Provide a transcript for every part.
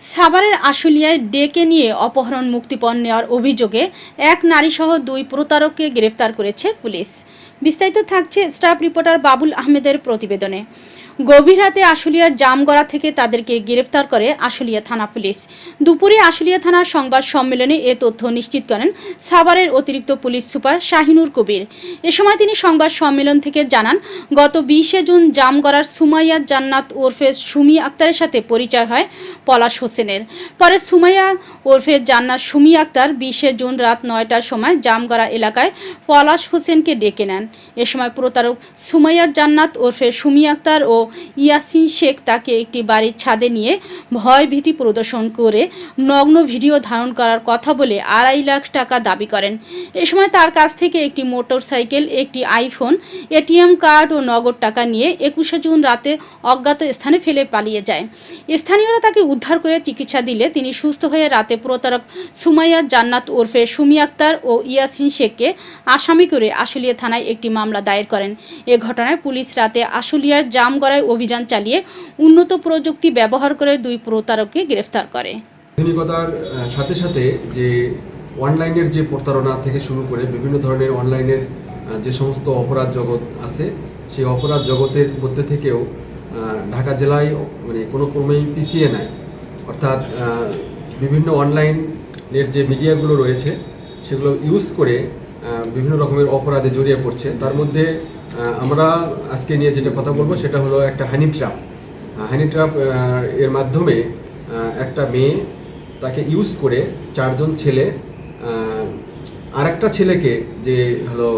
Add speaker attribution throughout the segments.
Speaker 1: সাভারের আশুলিয়ায় ডেকে নিয়ে অপহরণ মুক্তিপণ নেওয়ার অভিযোগে এক নারীসহ দুই প্রতারককে গ্রেফতার করেছে পুলিশ। বিস্তারিত থাকছে স্টাফ রিপোর্টার বাবুল আহমেদের প্রতিবেদনে। গভীর রাতে আশুলিয়ার জামগড়া থেকে তাদেরকে গ্রেফতার করে আশুলিয়া থানা পুলিশ। দুপুরে আশুলিয়া থানার সংবাদ সম্মেলনে এ তথ্য নিশ্চিত করেন সাভারের অতিরিক্ত পুলিশ সুপার শাহিনুর কবির। এ সময় তিনি সংবাদ সম্মেলন থেকে জানান, গত বিশে জুন জামগড়ার সুমাইয়া জান্নাত ওরফে সুমি আক্তারের সাথে পরিচয় হয় পলাশ হোসেনের। পরে সুমাইয়া ওরফে জান্নাত সুমি আক্তার বিশে জুন রাত নয়টার সময় জামগড়া এলাকায় পলাশ হোসেনকে ডেকে নেন। এ সময় প্রতারক সুমাইয়া জান্নাত ওরফে সুমি আক্তার ও ইয়াসিন শেখ তাকে একটি বাড়ির ছাদে নিয়ে ভয় ভীতি প্রদর্শন করে নগ্ন ভিডিও ধারণ করার কথা বলে আড়াই লাখ টাকা দাবি করেন। এ সময় তার কাছ থেকে একটি মোটর সাইকেল একটি আইফোন, এটিএম কার্ড ও নগদ টাকা নিয়ে একুশে জুন রাতে অজ্ঞাত স্থানে ফেলে পালিয়ে যায়। স্থানীয়রা তাকে উদ্ধার করে চিকিৎসা দিলে তিনি সুস্থ হয়ে রাতে প্রতারক সুমাইয়া জান্নাত ওরফে সুমি আক্তার ও ইয়াসিন শেখকে আসামি করে আশুলিয়া থানায় একটি মামলা দায়ের করেন। এ ঘটনায় পুলিশ রাতে আশুলিয়ার জামগড়ায় অভিযান চালিয়ে উন্নত প্রযুক্তি ব্যবহার করে দুই প্রতারককে গ্রেফতার করে।
Speaker 2: আধুনিকতার সাথে সাথে যে অনলাইনের যে প্রতারণা থেকে শুরু করে বিভিন্ন ধরনের অনলাইনের যে সমস্ত অপরাধ জগৎ আছে, সেই অপরাধ জগতের মধ্যে থেকেও ঢাকা জেলায় মানে কোনো ক্রমেই পিছিয়ে নাই। অর্থাৎ বিভিন্ন অনলাইনের যে মিডিয়াগুলো রয়েছে, সেগুলো ইউজ করে বিভিন্ন রকমের অপরাধে জড়িয়ে পড়ছে। তার মধ্যে আমরা আজকে নিয়ে যেটা কথা বলব সেটা হলো একটা হানি ট্র্যাপ হানি ট্র্যাপ এর মাধ্যমে একটা মেয়ে তাকে ইউজ করে চারজন ছেলে আর একটা ছেলেকে যে হলো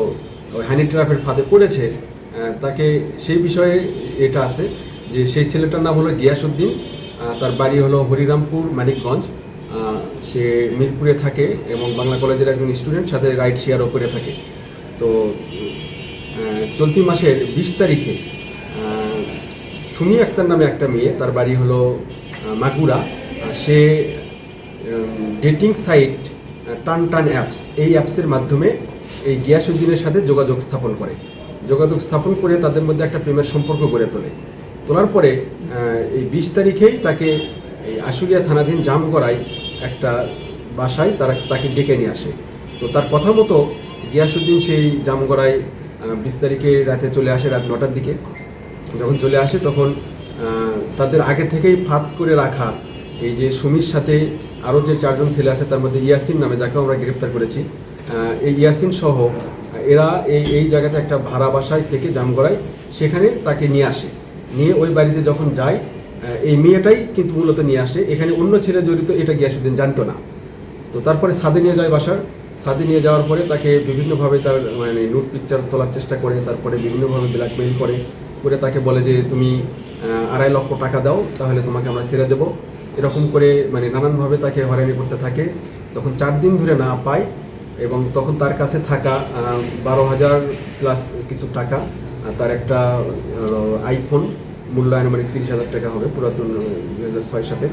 Speaker 2: ওই হানি ট্র্যাপের ফাঁদে পড়েছে তাকে সেই বিষয়ে এটা আছে যে সেই ছেলেটার নাম হলো গিয়াসুদ্দিন তার বাড়ি হলো হরিরামপুর, মানিকগঞ্জ। সে মিরপুরে থাকে এবং বাংলা কলেজের একজন স্টুডেন্ট সাথে রাইড শেয়ারও করে থাকে। তো চলতি মাসের বিশ তারিখে সুমি আক্তার নামে একটা মেয়ে, তার বাড়ি হলো মাগুরা। সে ডেটিং সাইট টান টান অ্যাপস এই অ্যাপসের মাধ্যমে এই গিয়াসুদ্দিনের সাথে যোগাযোগ স্থাপন করে। যোগাযোগ স্থাপন করে তাদের মধ্যে একটা প্রেমের সম্পর্ক গড়ে তোলে। তোলার পরে এই বিশ তারিখেই তাকে এই আশুলিয়া থানাধীন জামগড়ায় একটা বাসায় তারা তাকে ডেকে নিয়ে আসে। তো তার কথা মতো গিয়াসুদ্দিন সেই জামগড়ায় বিশ তারিখে রাতে চলে আসে রাত নটার দিকে। যখন চলে আসে তখন তাদের আগে থেকেই ফাঁদ করে রাখা এই যে সুমির সাথে আরও যে চারজন ছেলে আছে, তার মধ্যে ইয়াসিন নামে যাকে আমরা গ্রেপ্তার করেছি এই ইয়াসিন সহ এরা এই এই জায়গাতে একটা ভাড়া বাসায় থেকে জামগড়ায় সেখানে তাকে নিয়ে আসে। নিয়ে ওই বাড়িতে যখন যায় এই মেয়েটাই কিন্তু মূলত নিয়ে আসে। এখানে অন্য ছেলে জড়িত, এটা গিয়াসুদ্দিন জানতো না। তো তারপরে ছাদে নিয়ে যায় বাসার। ছাদে নিয়ে যাওয়ার পরে তাকে বিভিন্নভাবে তার মানে নুট পিকচার তোলার চেষ্টা করে, তারপরে বিভিন্নভাবে ব্ল্যাকমেইল করে। করে তাকে বলে যে, তুমি আড়াই লক্ষ টাকা দাও, তাহলে তোমাকে আমরা ছেড়ে দেবো। এরকম করে মানে নানানভাবে তাকে হয়রানি করতে থাকে। তখন চার দিন ধরে না পায় এবং তখন তার কাছে থাকা বারো হাজার প্লাস কিছু টাকা তার একটা আইফোন মূল্যায়ন মানে তিরিশ হাজার টাকা হবে পুরাতন দুই হাজার ছয় সাথে।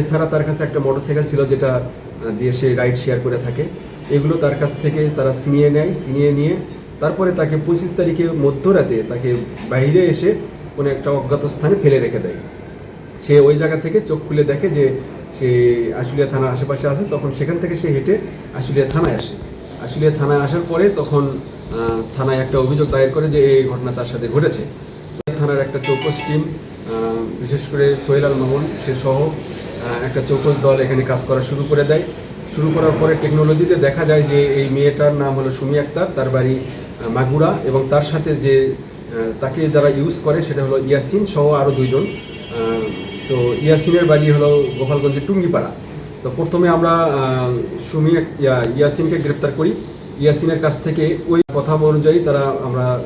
Speaker 2: এছাড়া তার কাছে একটা মোটরসাইকেল ছিল যেটা দিয়ে সে রাইড শেয়ার করে থাকে। এগুলো তার কাছ থেকে তারা ছিনিয়ে নেয়, ছিনিয়ে নিয়ে তারপরে তাকে পঁচিশ তারিখে মধ্যরাতে তাকে বাইরে এসে কোনো একটা অজ্ঞাত স্থানে ফেলে রেখে দেয়। সে ওই জায়গা থেকে চোখ খুলে দেখে যে সে আশুলিয়া থানার আশেপাশে আসে তখন সেখান থেকে সে হেঁটে আশুলিয়া থানায় আসে। আশুলিয়া থানায় আসার পরে তখন থানায় একটা অভিযোগ দায়ের করে যে এই ঘটনা তার সাথে ঘটেছে। থানার একটা চৌকস টিম বিশেষ করে সোহেল আল মামুন, সে সহ একটা চৌকস দল এখানে কাজ করা শুরু করে দেয়। শুরু করার পরে টেকনোলজিতে দেখা যায় যে এই মেয়েটার নাম হলো সুমি আক্তার, তার বাড়ি মাগুরা এবং তার সাথে যে তাকে যারা ইউজ করে সেটা হলো ইয়াসিন সহ আরও দুইজন। তো ইয়াসিনের বাড়ি হলো গোপালগঞ্জের টুঙ্গিপাড়া। তো প্রথমে আমরা সুমি ইয়া- ইয়াসিনকে গ্রেপ্তার করি। ইয়াসিনের কাছ থেকে ওই কথা অনুযায়ী তারা আমরা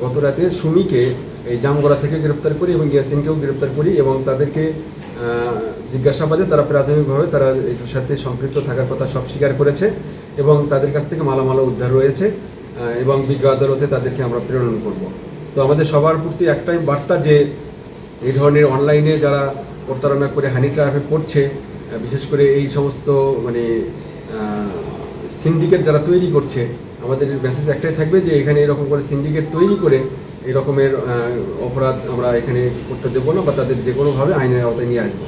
Speaker 2: গত রাতে সুমিকে এই জামগড়া থেকে গ্রেপ্তার করি এবং ইয়াসিনকেও গ্রেপ্তার করি এবং তাদেরকে জিজ্ঞাসাবাদে তারা প্রাথমিকভাবে তারা এটার সাথে সম্পৃক্ত থাকার কথা সব স্বীকার করেছে এবং তাদের কাছ থেকে মালামাল উদ্ধার রয়েছে এবং বিজ্ঞ আদালতে তাদেরকে আমরা প্রেরণ করব। তো আমাদের সবার প্রতি একটাই বার্তা যে এই ধরনের অনলাইনে যারা প্রতারণা করে হানি ট্রাফে পড়ছে বিশেষ করে এই সমস্ত মানে সিন্ডিকেট যারা তৈরি করছে, আমাদের মেসেজ একটাই থাকবে যে এখানে এরকম করে সিন্ডিকেট তৈরি করে এই রকমের আহ, অপরাধ আমরা এখানে করতে দেবো না বা তাদের যে কোনোভাবে আইনের আওতায় নিয়ে আসব।